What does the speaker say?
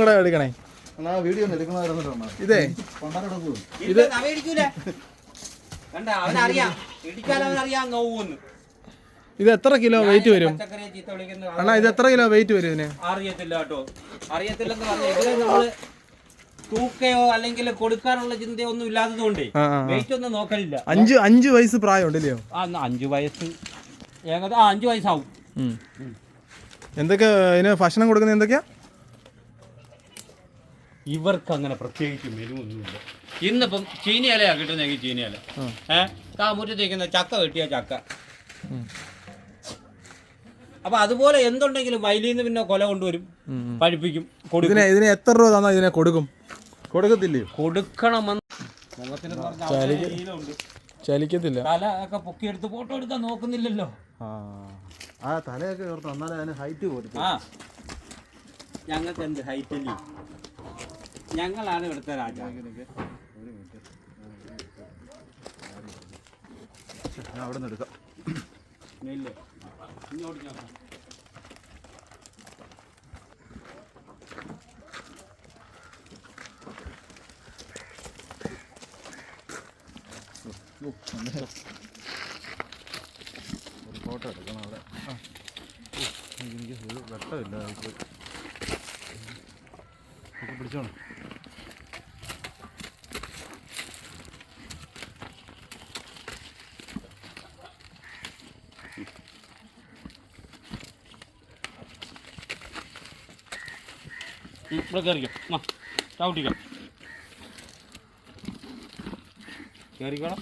കൂടെ എടുക്കണേ. വീഡിയോ ഒന്ന് എടുക്കണമായിരുന്നിട്ടാണ് ഇതേ. ഇത് അവൻ ഇടിക്കൂല. അവനറിയാം. ഇടിച്ചാൽ അവനറിയാം നോവൂന്ന്. ഇത് എത്ര കിലോ വെയിറ്റ് വരും? അണ്ണാ ഇത് എത്ര കിലോ വെയിറ്റ് വരും ഇതിന്? അറിയത്തില്ല കേട്ടോ. അറിയത്തില്ലെന്ന് പറഞ്ഞാൽ ഇതിനെ നമ്മൾ തൂക്കയോ അല്ലെങ്കിൽ കൊടുക്കാനുള്ള ചിന്തയോ ഒന്നും ഇല്ലാത്തതുകൊണ്ടേ. വെയിറ്റ് ഒന്നും നോക്കലില്ല. അഞ്ച് അഞ്ച് വയസ്സ് പ്രായമുണ്ടല്ലോ ആ അഞ്ചു വയസ്സ്. ഏകദേശം ആ അഞ്ചു വയസ്സാവും. എന്തൊക്കെ ഇതിന് ഭക്ഷണം കൊടുക്കുന്നത് എന്തൊക്കെയാ? ഇവർക്ക് അങ്ങനെ പ്രത്യേകിച്ച് മെനുവൊന്നുമില്ല ഇന്നിപ്പം ചീനിയിലയാ കിട്ടുന്നെങ്കിൽ ചീനിയില. ഏ? താമൂറ്റത്തേക്കുന്ന ചക്ക വെട്ടിയ ചക്ക. അപ്പൊ അതുപോലെ എന്തുണ്ടെങ്കിലും വയലിൽ നിന്ന് പിന്നെ കൊല കൊണ്ടുവരും. പഴിപ്പിക്കും കൊടുക്കും. ഇതിനെ ഇതിന് എത്ര രൂപ തന്നാ ഇതിനെ കൊടുക്കും? കൊടുക്കത്തില്ലേ കൊടുക്കണമെന്ന്. ചലിക്കത്തില്ല. തല ഒക്കെ പൊക്കിയെടുത്ത് ഫോട്ടോ എടുക്കാൻ നോക്കുന്നില്ലല്ലോ. ആ. ആ തലയൊക്കെ ഉയർത്തും എന്നാലേ അതിന് ഹൈറ്റ് പോലും ആ. ഞങ്ങൾക്ക് എന്ത് ഹൈറ്റല്ലേ ഞങ്ങളാണ് ഇവിടുത്തെ രാജാവ്. ഞാൻ അവിടെ നിന്ന് എടുക്കാം. നെല്ല് ഇങ്ങോട്ട് നോക്കാം ഒരു ഫോട്ടോ എടുക്കണം അവിടെ. എനിക്ക് വെട്ടമില്ല ഒക്കെ പിടിച്ചോണം. ഇവിടെ കയറിക്കോ ആ ചവിട്ടിക്കോ കയറിക്കോളാം